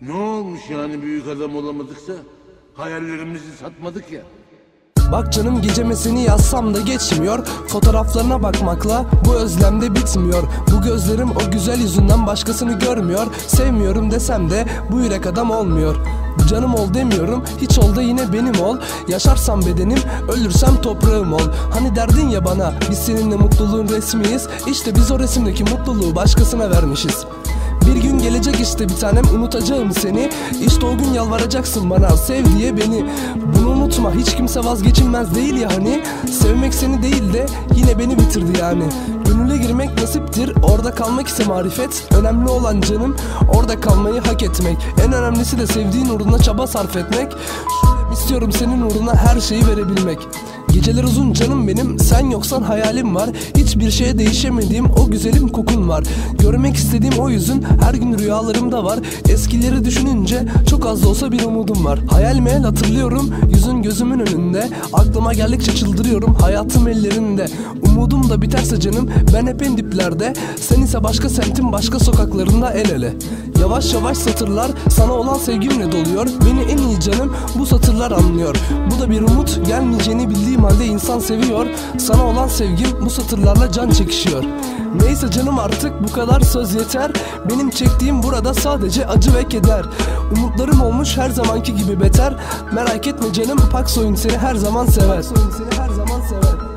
Ne olmuş yani büyük adam olamadıksa? Hayallerimizi satmadık ya. Bak canım gece mesini yazsam da geçmiyor. Fotoğraflarına bakmakla bu özlem de bitmiyor. Bu gözlerim o güzel yüzünden başkasını görmüyor. Sevmiyorum desem de bu yürek adam olmuyor. Canım ol demiyorum hiç ol da yine benim ol. Yaşarsam bedenim ölürsem toprağım ol. Hani derdin ya bana biz seninle mutluluğun resmiyiz. İşte biz o resimdeki mutluluğu başkasına vermişiz bir gün gelecek işte bir tanem unutacağım seni. İşte o gün yalvaracaksın bana sev diye beni. Bunu unutma hiç kimse vazgeçilmez değil ya hani. Sevmek seni değil de yine beni bitirdi yani. Gönüle girmek nasiptir orada kalmak ise marifet. Önemli olan canım orada kalmayı hak etmek. En önemlisi de sevdiğin uğruna çaba sarf etmek. İstiyorum senin uğruna her şeyi verebilmek Geceler uzun canım benim sen yoksan hayalim var. Hiçbir şeye değişemediğim o güzelim kokun var. Görmek istediğim o yüzün her gün rüyalarımda var. Eskileri düşününce çok az da olsa bir umudum var. Hayal meyal hatırlıyorum yüzün gözümün önünde. Aklıma geldikçe çıldırıyorum hayatım ellerinde. Umudum da biterse canım ben hep en diplerde. Sen ise başka semtin başka sokaklarında el ele. Yavaş yavaş satırlar sana olan sevgimle doluyor. Beni en iyi canım bu satırlar anlıyor. Bu da bir umut gelmeyeceğini bildiğim halde insan seviyor. Sana olan sevgim bu satırlarla can çekişiyor. Neyse canım artık bu kadar söz yeter. Benim çektiğim burada sadece acı ve keder. Umutlarım olmuş her zamanki gibi beter. Merak etme canım Paksoyun seni her zaman sever Paksoyun seni her zaman sever